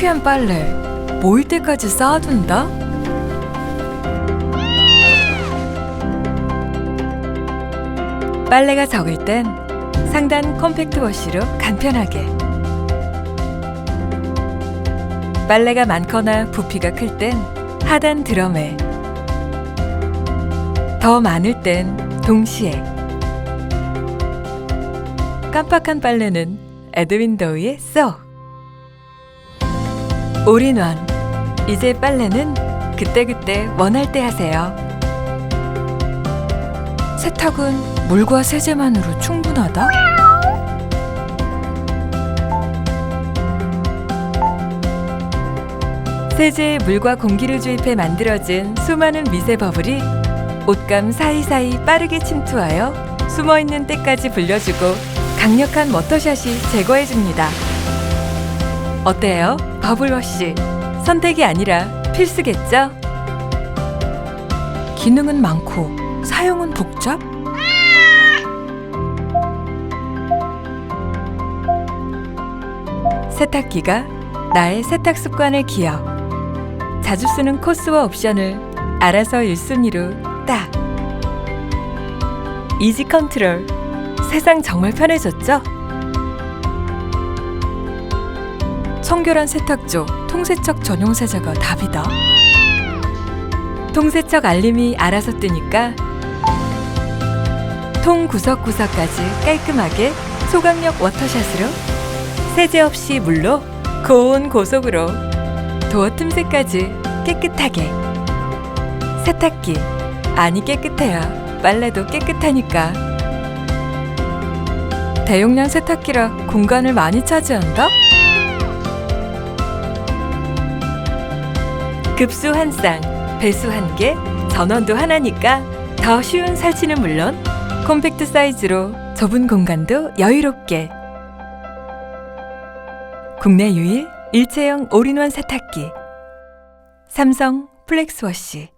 상쾌한 빨래 모일 때까지 쌓아둔다? 빨래가 적을 땐 상단 컴팩트 워시로 간편하게. 빨래가 많거나 부피가 클 땐 하단 드럼에. 더 많을 땐 동시에. 깜빡한 빨래는 에드윈도우에 쏙 올인원 이제 빨래는 그때그때 원할 때 하세요 세탁은 물과 세제만으로 충분하다? 세제에 물과 공기를 주입해 만들어진 수많은 미세 버블이 옷감 사이사이 빠르게 침투하여 숨어있는 때까지 불려주고 강력한 워터샷이 제거해줍니다. 어때요? 버블워시. 선택이 아니라 필수겠죠? 기능은 많고 사용은 복잡? 세탁기가 나의 세탁 습관을 기억. 자주 쓰는 코스와 옵션을 알아서 1순위로 딱. 이지 컨트롤. 세상 정말 편해졌죠? 청결한 세탁조, 통세척 전용 세제가 답이다. 통세척 알림이 알아서 뜨니까 통 구석구석까지 깔끔하게 소강력 워터샷으로 세제 없이 물로 고온 고속으로 도어 틈새까지 깨끗하게 세탁기 아니 깨끗해야 빨래도 깨끗하니까 대용량 세탁기라 공간을 많이 차지한다? 급수 한 쌍, 배수 한 개, 전원도 하나니까 더 쉬운 설치는 물론 콤팩트 사이즈로 좁은 공간도 여유롭게. 국내 유일 일체형 올인원 세탁기. 삼성 플렉스워시